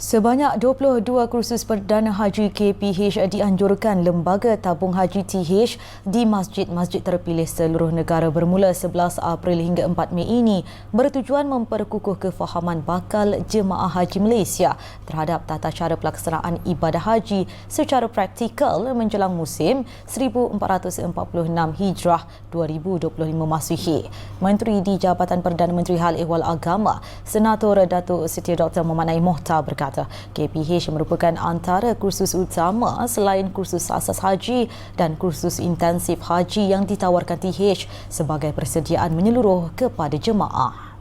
Sebanyak 22 kursus Perdana Haji KPH dianjurkan Lembaga Tabung Haji TH di masjid-masjid terpilih seluruh negara bermula 11 April hingga 4 Mei ini bertujuan memperkukuh kefahaman bakal jemaah haji Malaysia terhadap tata cara pelaksanaan ibadah haji secara praktikal menjelang musim 1446 Hijrah 2025 Masihi. Menteri di Jabatan Perdana Menteri Hal Ehwal Agama, Senator Datuk Siti Dr. Muhammad Naim Mohtar berkata berkata KPH merupakan antara kursus utama selain kursus asas haji dan kursus intensif haji yang ditawarkan TH sebagai persediaan menyeluruh kepada jemaah.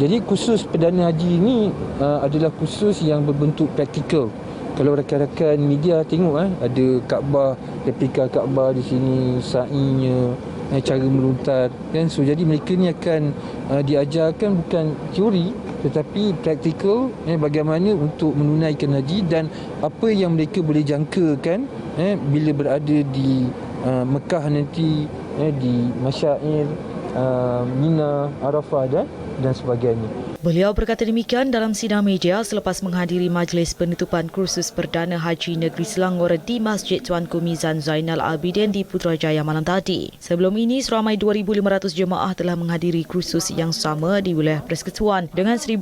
Jadi kursus Perdana Haji ini uh, adalah kursus yang berbentuk praktikal. Kalau rakan-rakan media tengok eh, ada Kaabah, replika Kaabah di sini, sa'inya, eh, cara meluntar kan? So jadi mereka ni akan uh, diajarkan bukan teori tetapi praktikal eh, bagaimana untuk menunaikan haji dan apa yang mereka boleh jangkakan eh, bila berada di uh, Mekah nanti eh, di Masyair uh, Mina Arafah dan dan sebagainya Beliau berkata demikian dalam sidang media selepas menghadiri majlis penutupan kursus Perdana Haji Negeri Selangor di Masjid Tuanku Mizan Zainal Abidin di Putrajaya malam tadi. Sebelum ini, seramai 2,500 jemaah telah menghadiri kursus yang sama di wilayah Persekutuan dengan 1,580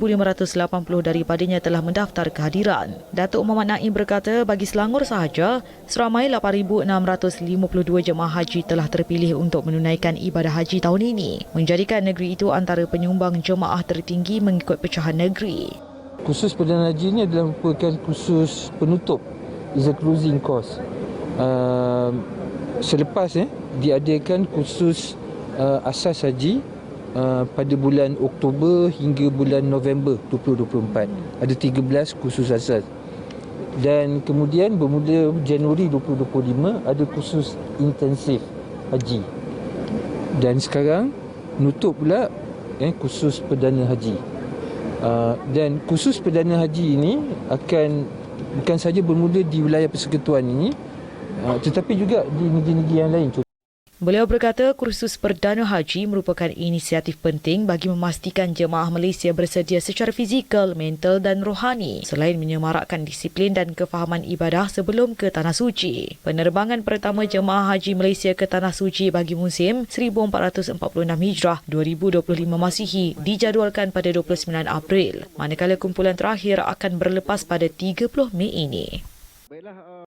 daripadanya telah mendaftar kehadiran. Datuk Muhammad Naim berkata bagi Selangor sahaja, seramai 8,652 jemaah haji telah terpilih untuk menunaikan ibadah haji tahun ini, menjadikan negeri itu antara penyumbang jemaah tertinggi mengikut pecahan negeri. Kursus Perdana Haji ini adalah merupakan kursus penutup. Is a closing course. Uh, selepas eh, diadakan kursus uh, asas haji uh, pada bulan Oktober hingga bulan November 2024. Ada 13 kursus asas. Dan kemudian bermula Januari 2025 ada kursus intensif haji. Dan sekarang nutup pula eh, kursus Perdana Haji. Uh, dan khusus Perdana Haji ini akan bukan saja bermula di wilayah persekutuan ini uh, tetapi juga di negeri-negeri yang lain. Beliau berkata kursus Perdana Haji merupakan inisiatif penting bagi memastikan jemaah Malaysia bersedia secara fizikal, mental dan rohani selain menyemarakkan disiplin dan kefahaman ibadah sebelum ke Tanah Suci. Penerbangan pertama jemaah Haji Malaysia ke Tanah Suci bagi musim 1446 Hijrah 2025 Masihi dijadualkan pada 29 April, manakala kumpulan terakhir akan berlepas pada 30 Mei ini.